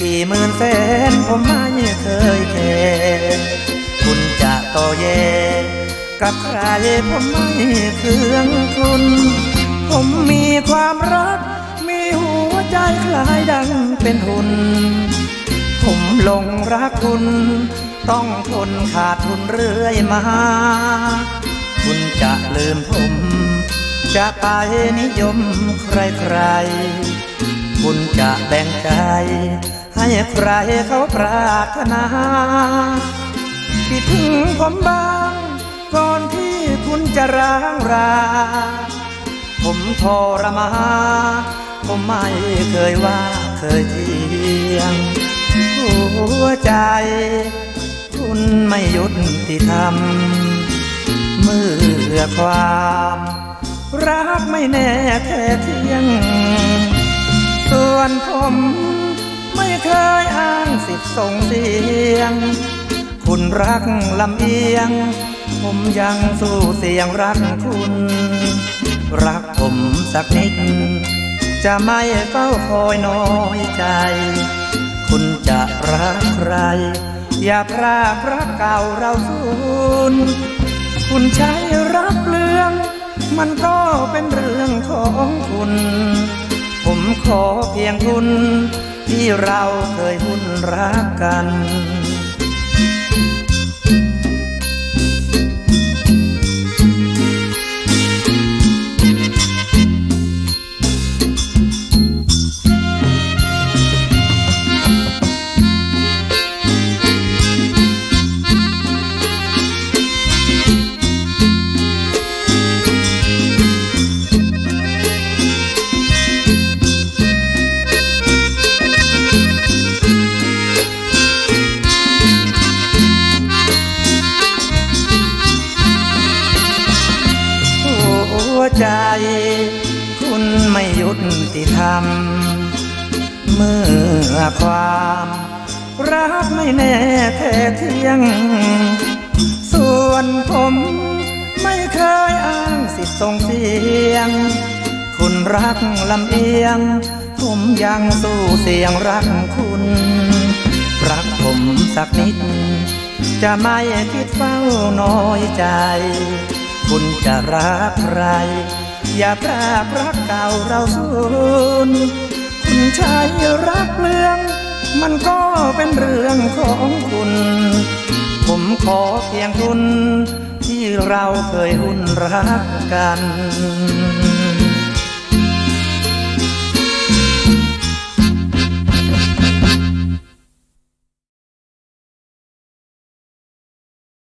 กี่หมื่นแสนผมไม่เคยแคร์คุณจะต่อแยกับใครผมไม่เคืองคุณ ผมมีความรัก มีหัวใจคล้ายดังเป็นหุ่น ผมหลงรักคุณ ต้องทนขาดทุนเรื่อยมา คุณจะลืมผม จะไปนิยมใครๆคุ คุณจะแบ่งใจ ให้ใครเขาปรารถนาคิดถึงผมบ้าง ก่อนที่คุณจะร้างรา ผมทรมานผมไม่เคยว่าเคยเที่ยง หัวใจ คุณไม่หยุดที่ทำเมื่อความ รักไม่แน่แท้เที่ยง ส่วนผมไม่เคยอ้างสิทธิ์ส่งเสียง คุณรักลำเอียง ผมยังสู้เสียงรักคุณ รักผมสักนิด จะไม่เฝ้าคอยน้อยใจ คุณจะรักใคร อย่าพรากรักเก่าเราสูญคุณใช้รักเรื่อง มันก็เป็นเรื่องของคุณ ขอเพียงทุนที่เราเคยหุ้นรักกัน คุณไม่หยุดที่ทำเมื่อความรักไม่แน่แท้เที่ยง ส่วนผมไม่เคยอ้างสิทธิ์ส่งเสียง คุณรักลำเอียง ผมยังสู้เสียงรักคุณ รักผมสักนิด จะไม่คิดเฝ้าน้อยใจ คุณจะรักใคร อย่าพรากรักเก่าเราสูญคุณชายรักเมือง มันก็เป็นเรื่องของคุณ ผมขอเพียงคุณที่เราเคยหุ่นรักกัน